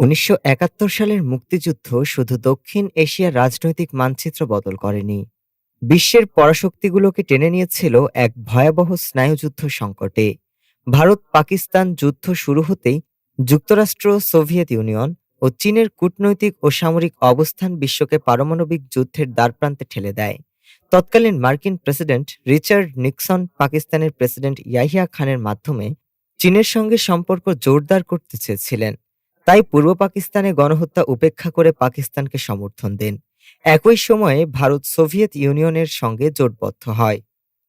উনিশশো একাত্তর সালের মুক্তিযুদ্ধ শুধু দক্ষিণ এশিয়ার রাজনৈতিক মানচিত্র বদল করেনি। বিশ্বের পরাশক্তিগুলোকে টেনে নিয়েছিল এক ভয়াবহ স্নায়ুযুদ্ধ সংকটে। ভারত পাকিস্তান যুদ্ধ শুরু হতেই যুক্তরাষ্ট্র, সোভিয়েত ইউনিয়ন ও চীনের কূটনৈতিক ও সামরিক অবস্থান বিশ্বকে পারমাণবিক যুদ্ধের দ্বারপ্রান্তে ঠেলে দেয়। তৎকালীন মার্কিন প্রেসিডেন্ট রিচার্ড নিক্সন পাকিস্তানের প্রেসিডেন্ট ইয়াহিয়া খানের মাধ্যমে চীনের সঙ্গে সম্পর্ক জোরদার করতে চেয়েছিলেন। তাই পূর্ব পাকিস্তানে গণহত্যা উপেক্ষা করে পাকিস্তানকে সমর্থন দেন। একই সময়ে ভারত সোভিয়েত ইউনিয়নের সঙ্গে জোটবদ্ধ হয়।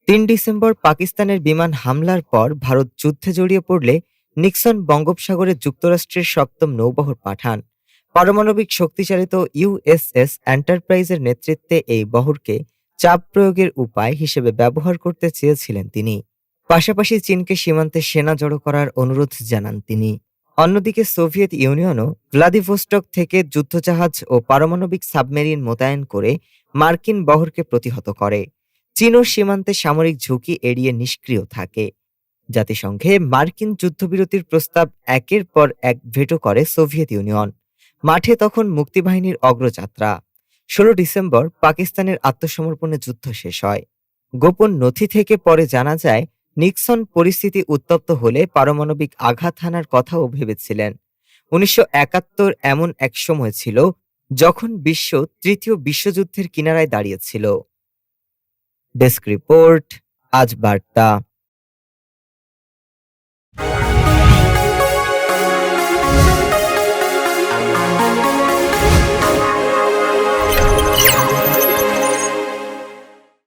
তিন ডিসেম্বর পাকিস্তানের বিমান হামলার পর ভারত যুদ্ধে জড়িয়ে পড়লে নিক্সন বঙ্গোপসাগরে যুক্তরাষ্ট্রের সপ্তম নৌবহর পাঠান। পারমাণবিক শক্তিচালিত ইউএসএস এন্টারপ্রাইজের নেতৃত্বে এই বহরকে চাপ প্রয়োগের উপায় হিসেবে ব্যবহার করতে চেয়েছিলেন তিনি। পাশাপাশি চীনকে সীমান্তে সেনা জড়ো করার অনুরোধ জানান তিনি। অন্যদিকে সোভিয়েত ইউনিয়নও ভ্লাদিভোস্টক থেকে যুদ্ধজাহাজ ও পারমাণবিক সাবমেরিন মোতায়েন করে মার্কিন বহরকে প্রতিহত করে। চীনও সীমান্তে সামরিক ঝুঁকি এড়িয়ে নিষ্ক্রিয় থাকে। জাতিসংঘে মার্কিন যুদ্ধবিরতির প্রস্তাব একের পর এক ভেটো করে সোভিয়েত ইউনিয়ন। মাঠে তখন মুক্তিবাহিনীর অগ্রযাত্রা। ষোলো ডিসেম্বর পাকিস্তানের আত্মসমর্পণে যুদ্ধ শেষ হয়। গোপন নথি থেকে পরে জানা যায় নিক্সন পরিস্থিতি উত্তপ্ত হলে পারমাণবিক আঘাত হানার কথাও ভেবেছিলেন। উনিশশো একাত্তর এমন এক সময় ছিল যখন বিশ্ব তৃতীয় বিশ্বযুদ্ধের কিনারায় দাঁড়িয়েছিল। ডেস্ক রিপোর্ট, আজ বার্তা।